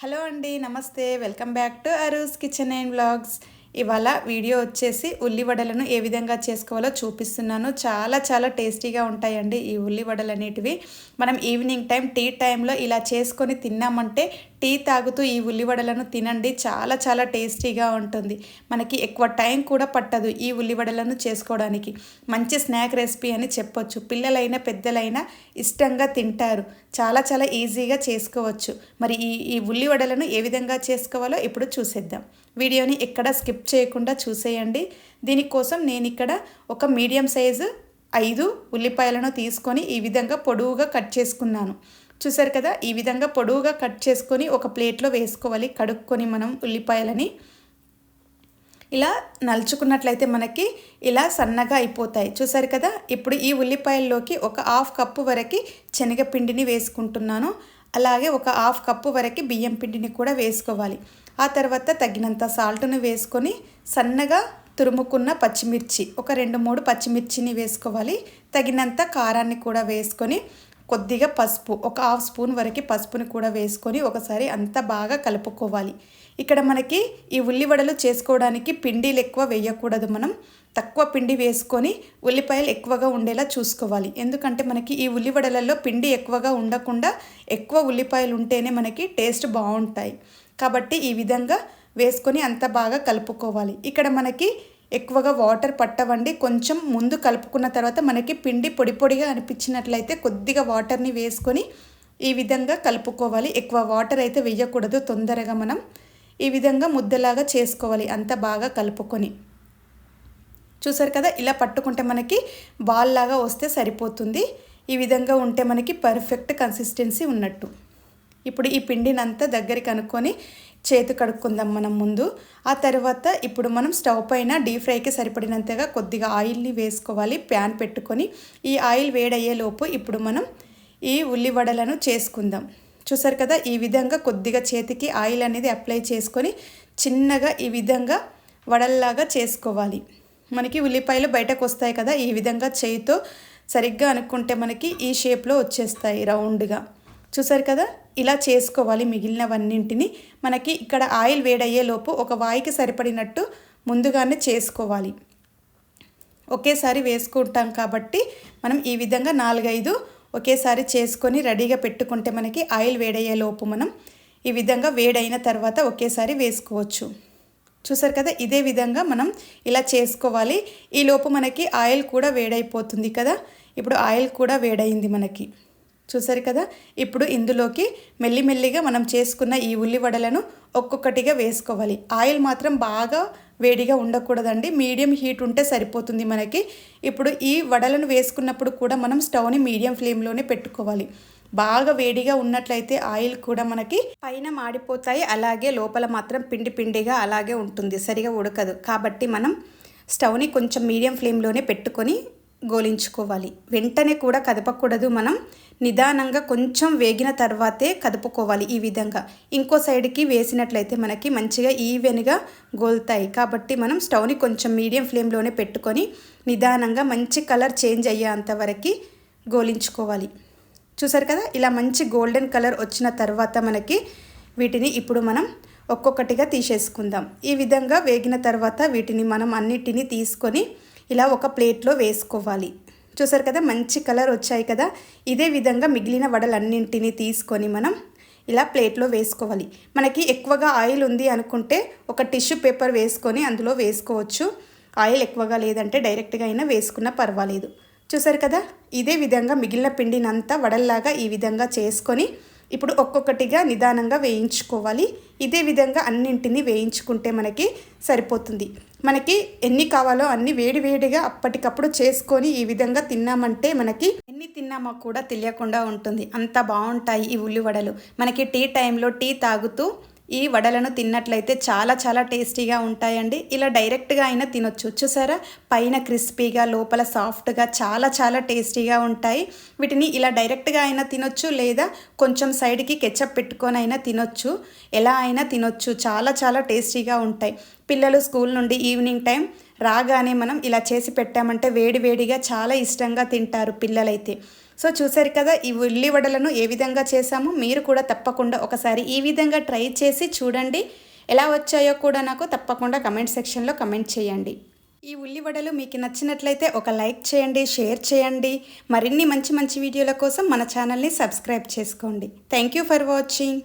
Hello అండి నమస్తే. Welcome back to Aru's kitchen and vlogs. ఇవాళ వీడియో వచ్చేసి ఉల్లివడలను ఏ విధంగా చేసుకోవాలో చూపిస్తున్నాను. చాలా చాలా టేస్టీగా ఉంటాయండి ఈ ఉల్లివడలు అనేటివి మనం ఈవినింగ్ టైం టీ టైంలో ఇలా చేసుకొని తిన్నామంటే టీ తాగుతూ ఈ ఉల్లివడలను తినండి. చాలా చాలా టేస్టీగా ఉంటుంది. మనకి ఎక్కువ టైం కూడా పట్టదు ఈ ఉల్లివడలను చేసుకోవడానికి. మంచి స్నాక్ రెసిపీ అని చెప్పొచ్చు. పిల్లలైనా పెద్దలైనా ఇష్టంగా తింటారు. చాలా చాలా ఈజీగా చేసుకోవచ్చు. మరి ఈ ఈ ఉల్లివడలను ఏ విధంగా చేసుకోవాలో ఇప్పుడు చూసేద్దాం. వీడియోని ఎక్కడ స్కిప్ చేయకుండా చూసేయండి. దీనికోసం నేను ఇక్కడ ఒక మీడియం సైజు ఐదు ఉల్లిపాయలను తీసుకొని ఈ విధంగా పొడవుగా కట్ చేసుకున్నాను. చూసారు కదా? ఈ విధంగా పొడవుగా కట్ చేసుకొని ఒక ప్లేట్లో వేసుకోవాలి. కడుక్కొని మనం ఉల్లిపాయలని. ఇలా నలుచుకున్నట్లయితే మనకి ఇలా సన్నగా అయిపోతాయి. చూసారు కదా? ఇప్పుడు ఈ ఉల్లిపాయల్లోకి ఒక హాఫ్ కప్పు వరకు శనగపిండిని వేసుకుంటున్నాను. అలాగే ఒక హాఫ్ కప్పు వరకు బియ్యం పిండిని కూడా వేసుకోవాలి. ఆ తర్వాత తగినంత సాల్ట్ను వేసుకొని సన్నగా తురుముకున్న పచ్చిమిర్చి ఒక రెండు మూడు పచ్చిమిర్చిని వేసుకోవాలి. తగినంత కారాన్ని కూడా వేసుకొని కొద్దిగా పసుపు ఒక హాఫ్ స్పూన్ వరకు పసుపుని కూడా వేసుకొని ఒకసారి అంతా బాగా కలుపుకోవాలి. ఇక్కడ మనకి ఈ ఉల్లివడలు చేసుకోవడానికి పిండిలు ఎక్కువ వేయకూడదు మనం. తక్కువ పిండి వేసుకొని ఉల్లిపాయలు ఎక్కువగా ఉండేలా చూసుకోవాలి. ఎందుకంటే మనకి ఈ ఉల్లివడలలో పిండి ఎక్కువగా ఉండకుండా ఎక్కువ ఉల్లిపాయలు ఉంటేనే మనకి టేస్ట్ బాగుంటాయి. కాబట్టి ఈ విధంగా వేసుకొని అంత బాగా కలుపుకోవాలి. ఇక్కడ మనకి ఎక్కువగా వాటర్ పట్టవండి. కొంచెం ముందు కలుపుకున్న తర్వాత మనకి పిండి పొడి పొడిగా అనిపించినట్లయితే కొద్దిగా వాటర్ని వేసుకొని ఈ విధంగా కలుపుకోవాలి. ఎక్కువ వాటర్ అయితే వేయకూడదు తొందరగా మనం. ఈ విధంగా ముద్దలాగా చేసుకోవాలి అంత బాగా కలుపుకొని. చూసారు కదా ఇలా పట్టుకుంటే మనకి బాల్ లాగా వస్తే సరిపోతుంది. ఈ విధంగా ఉంటే మనకి పర్ఫెక్ట్ కన్సిస్టెన్సీ ఉన్నట్టు. ఇప్పుడు ఈ పిండినంతా దగ్గరికి అనుకొని చేతి కడుక్కుందాం మనం ముందు. ఆ తర్వాత ఇప్పుడు మనం స్టవ్ పైన డీప్ ఫ్రైకి సరిపడినంతగా కొద్దిగా ఆయిల్ని వేసుకోవాలి. ప్యాన్ పెట్టుకొని ఈ ఆయిల్ వేడయ్యేలోపు ఇప్పుడు మనం ఈ ఉల్లివడలను చేసుకుందాం. చూసారు కదా ఈ విధంగా కొద్దిగా చేతికి ఆయిల్ అనేది అప్లై చేసుకొని చిన్నగా ఈ విధంగా వడల్లాగా చేసుకోవాలి. మనకి ఉల్లిపాయలు బయటకు వస్తాయి కదా ఈ విధంగా చేయితో సరిగ్గా అనుకుంటే మనకి ఈ షేప్లో వచ్చేస్తాయి రౌండ్గా. చూసారు కదా? ఇలా చేసుకోవాలి మిగిలినవన్నింటిని. మనకి ఇక్కడ ఆయిల్ వేడయ్యేలోపు ఒక వాయికి సరిపడినట్టు ముందుగానే చేసుకోవాలి. ఒకేసారి వేసుకుంటాం కాబట్టి మనం ఈ విధంగా నాలుగైదు ఒకేసారి చేసుకొని రెడీగా పెట్టుకుంటే మనకి ఆయిల్ వేడయ్యేలోపు మనం ఈ విధంగా వేడైన తర్వాత ఒకేసారి వేసుకోవచ్చు. చూసారు కదా? ఇదే విధంగా మనం ఇలా చేసుకోవాలి. ఈలోపు మనకి ఆయిల్ కూడా వేడైపోతుంది కదా? ఇప్పుడు ఆయిల్ కూడా వేడైంది మనకి. చూసారు కదా? ఇప్పుడు ఇందులోకి మెల్లిమెల్లిగా మనం చేసుకున్న ఈ ఉల్లివడలను ఒక్కొక్కటిగా వేసుకోవాలి. ఆయిల్ మాత్రం బాగా వేడిగా ఉండకూడదండి. మీడియం హీట్ ఉంటే సరిపోతుంది మనకి. ఇప్పుడు ఈ వడలను వేసుకున్నప్పుడు కూడా మనం స్టవ్ని మీడియం ఫ్లేమ్లోనే పెట్టుకోవాలి. బాగా వేడిగా ఉన్నట్లయితే ఆయిల్ కూడా మనకి పైన మాడిపోతాయి. అలాగే లోపల మాత్రం పిండి పిండిగా అలాగే ఉంటుంది. సరిగా ఉడకదు. కాబట్టి మనం స్టవ్ని కొంచెం మీడియం ఫ్లేమ్లోనే పెట్టుకొని గోలించుకోవాలి వెంటనే కూడా కదపకూడదు. మనం నిదానంగా కొంచెం వేగిన తర్వాతే కదుపుకోవాలి ఈ విధంగా. ఇంకో సైడ్కి వేసినట్లయితే మనకి మంచిగా ఈవెన్గా గోలుతాయి. కాబట్టి మనం స్టవ్ని కొంచెం మీడియం ఫ్లేమ్లోనే పెట్టుకొని నిదానంగా మంచి కలర్ చేంజ్ అయ్యేంత వరకు గోలించుకోవాలి చూసారు కదా? ఇలా మంచి గోల్డెన్ కలర్ వచ్చిన తర్వాత మనకి వీటిని ఇప్పుడు మనం ఒక్కొక్కటిగా తీసేసుకుందాం. ఈ విధంగా వేగిన తర్వాత వీటిని మనం అన్నిటినీ తీసుకొని ఇలా ఒక ప్లేట్లో వేసుకోవాలి. చూసారు కదా మంచి కలర్ వచ్చాయి కదా. ఇదే విధంగా మిగిలిన వడలన్నింటినీ తీసుకొని మనం ఇలా ప్లేట్లో వేసుకోవాలి. మనకి ఎక్కువగా ఆయిల్ ఉంది అనుకుంటే ఒక టిష్యూ పేపర్ వేసుకొని అందులో వేసుకోవచ్చు. ఆయిల్ ఎక్కువగా లేదంటే డైరెక్ట్గా అయినా వేసుకున్నా పర్వాలేదు. చూసారు కదా ఇదే విధంగా మిగిలిన పిండినంతా వడల్లాగా ఈ విధంగా చేసుకొని ఇప్పుడు ఒక్కొక్కటిగా నిదానంగా వేయించుకోవాలి. ఇదే విధంగా అన్నింటినీ వేయించుకుంటే మనకి సరిపోతుంది. మనకి ఎన్ని కావాలో అన్ని వేడివేడిగా అప్పటికప్పుడు చేసుకొని ఈ విధంగా తిన్నామంటే మనకి ఎన్ని తిన్నామో కూడా తెలియకుండా ఉంటుంది. అంత బాగుంటాయి ఈ ఉల్లివడలు. మనకి టీ టైంలో టీ తాగుతూ ఈ వడలను తిన్నట్లయితే చాలా చాలా టేస్టీగా ఉంటాయండి. ఇలా డైరెక్ట్గా అయినా తినొచ్చు. చూసారా? పైన క్రిస్పీగా లోపల సాఫ్ట్గా చాలా చాలా టేస్టీగా ఉంటాయి. వీటిని ఇలా డైరెక్ట్గా అయినా తినొచ్చు లేదా కొంచెం సైడ్కి కెచప్ పెట్టుకొని అయినా తినొచ్చు. ఎలా అయినా తినొచ్చు. చాలా చాలా టేస్టీగా ఉంటాయి. పిల్లలు స్కూల్ నుండి ఈవినింగ్ టైం రాగానే మనం ఇలా చేసి పెట్టామంటే వేడివేడిగా చాలా ఇష్టంగా తింటారు పిల్లలైతే. సో చూసారు కదా ఈ ఉల్లి వడలను ఏ విధంగా చేసామో మీరు కూడా తప్పకుండా ఒకసారి ఈ విధంగా ట్రై చేసి చూడండి. ఎలా వచ్చాయో కూడా నాకు తప్పకుండా కమెంట్ సెక్షన్లో కమెంట్ చేయండి. ఈ ఉల్లివడలు మీకు నచ్చినట్లయితే ఒక లైక్ చేయండి షేర్ చేయండి. మరిన్ని మంచి మంచి వీడియోల కోసం మన ఛానల్ని సబ్స్క్రైబ్ చేసుకోండి. Thank you for watching.